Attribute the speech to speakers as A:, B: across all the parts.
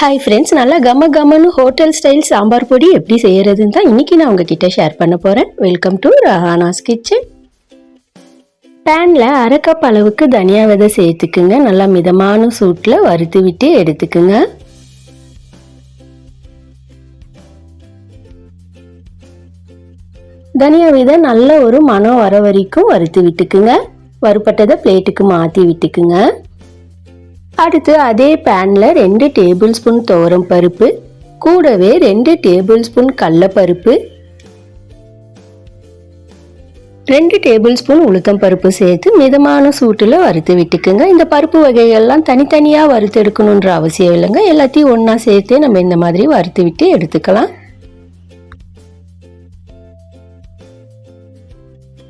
A: Hi friends நல்லா கம கமனு hotel style sambar பொடி எப்படி செய்யறதுன்னு தான் இன்றைக்கி நான் உங்ககிட்ட ஷேர் பண்ண போகிறேன் வெல்கம் டு ரஹானாஸ் கிச்சன் பேனில் அரை கப் அளவுக்கு தனியா விதை சேர்த்துக்குங்க. நல்லா மிதமான சூட்டில் வறுத்து விட்டு எடுத்துக்குங்க. தனியா விதை நல்ல ஒரு மனம் வர வரைக்கும் வறுத்து விட்டுக்குங்க. வறுப்பட்டதை பிளேட்டுக்கு மாற்றி விட்டுக்குங்க. அடுத்து அதே பேனில் ரெண்டு டேபிள் ஸ்பூன் துவரம் பருப்பு கூடவே ரெண்டு டேபிள் ஸ்பூன் கடலப்பருப்பு ரெண்டு டேபிள் ஸ்பூன் உளுத்தம் பருப்பு சேர்த்து மிதமான சூட்டில் வறுத்து விட்டுக்குங்க. இந்த பருப்பு வகைகள்லாம் தனித்தனியாக வறுத்து எடுக்கணுன்ற அவசியம் இல்லைங்க. எல்லாத்தையும் ஒன்றா சேர்த்து நம்ம இந்த மாதிரி வறுத்து விட்டு எடுத்துக்கலாம்.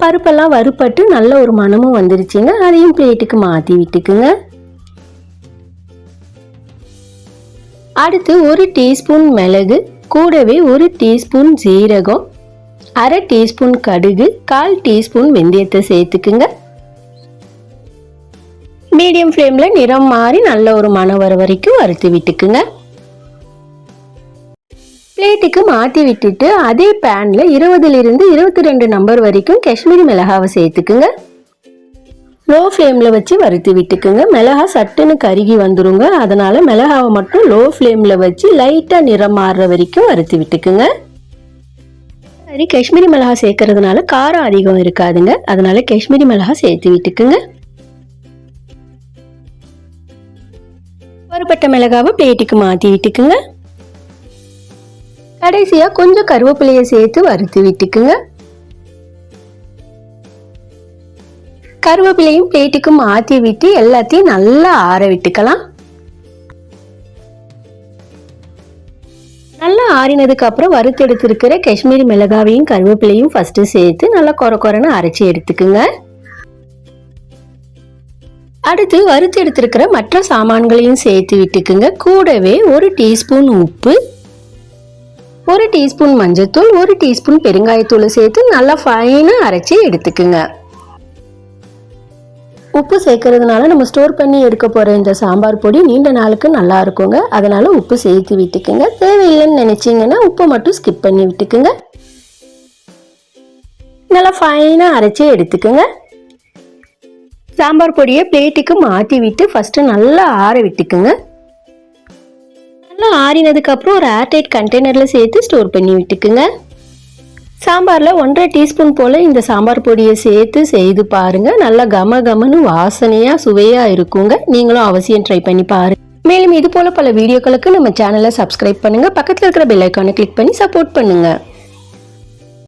A: பருப்பெல்லாம் வறுப்பட்டு நல்ல ஒரு மனமும் வந்துருச்சுங்க. அதையும் பிளேட்டுக்கு மாற்றி விட்டுக்குங்க. அடுத்து ஒரு டீஸ்பூன் மிளகு கூடவே ஒரு டீஸ்பூன் ஜீரகம் அரை டீஸ்பூன் கடுகு கால் டீஸ்பூன் வெந்தயத்தை சேர்த்துக்குங்க. மீடியம் ஃப்ளேமில் நிறம் மாறி நல்ல ஒரு மனம் வர வரைக்கும் வறுத்து விட்டுக்குங்க. பிளேட்டுக்கு மாற்றி விட்டுட்டு அதே பேனில் இருபதுலேருந்து இருபத்தி ரெண்டு நம்பர் வரைக்கும் காஷ்மீரி மிளகாவை சேர்த்துக்குங்க. லோ ஃப்ளேமில் வச்சு வறுத்து விட்டுக்குங்க. மிளகா சட்டுன்னு கருகி வந்துருங்க. அதனால் மிளகாவை மட்டும் லோ ஃப்ளேமில் வச்சு லைட்டாக நிறம் மாறுற வரைக்கும் வறுத்து விட்டுக்குங்க. சரி காஷ்மீரி மிளகா சேர்க்கறதுனால காரம் அதிகம் இருக்காதுங்க. அதனால் காஷ்மீரி மிளகா சேர்த்து விட்டுக்குங்க. வறுபட்ட மிளகாவை பிளேட்டுக்கு மாற்றி விட்டுக்குங்க. கடைசியாக கொஞ்சம் கருவேப்பிலையை சேர்த்து வறுத்து விட்டுக்குங்க. கருவேப்பிலையும் பிளேட்டுக்கும் ஆற்றி விட்டு எல்லாத்தையும் நல்லா ஆற விட்டுக்கலாம். நல்லா ஆறினதுக்கு அப்புறம் வறுத்து எடுத்திருக்கிற காஷ்மீரி மிளகாவையும் கருவேப்பிலையும் ஃபர்ஸ்ட் சேர்த்து நல்லா கொர கொரன்னு அரைச்சி எடுத்துக்குங்க. அடுத்து வறுத்து எடுத்திருக்கிற மற்ற சாமான்களையும் சேர்த்து விட்டுக்குங்க. கூடவே ஒரு டீஸ்பூன் உப்பு ஒரு டீஸ்பூன் மஞ்சத்தூள் ஒரு டீஸ்பூன் பெருங்காயத்தூள் சேர்த்து நல்லா ஃபைனாக அரைச்சி எடுத்துக்குங்க. உப்பு சேர்க்கறதுனால நம்ம ஸ்டோர் பண்ணி எடுக்க போகிற இந்த சாம்பார் பொடி நீண்ட நாளுக்கு நல்லா இருக்குங்க. அதனால் உப்பு சேர்த்து விட்டுக்குங்க. தேவையில்லைன்னு நினச்சிங்கன்னா உப்பை மட்டும் ஸ்கிப் பண்ணி விட்டுக்குங்க. நல்லா ஃபைனாக அரைச்சி எடுத்துக்குங்க. சாம்பார் பொடியை பிளேட்டுக்கு மாற்றி விட்டு ஃபஸ்ட்டு நல்லா ஆற விட்டுக்குங்க. நல்லா ஆறினதுக்கப்புறம் ஒரு ஏர்டைட் கண்டெய்னரில் சேர்த்து ஸ்டோர் பண்ணி விட்டுக்குங்க. சாம்பாரில் ஒன்றரை டீஸ்பூன் போல் இந்த சாம்பார் பொடியை சேர்த்து செய்து பாருங்கள் நல்லா கம கமன்னு வாசனையாக சுவையாக இருக்குங்க. நீங்களும் அவசியம் ட்ரை பண்ணி பாருங்க மேலும் இது போல் பல வீடியோக்களுக்கு நம்ம சேனலை சப்ஸ்கிரைப் பண்ணுங்கள் பக்கத்தில் இருக்கிற பெல் ஐக்கானை கிளிக் பண்ணி சப்போர்ட் பண்ணுங்கள்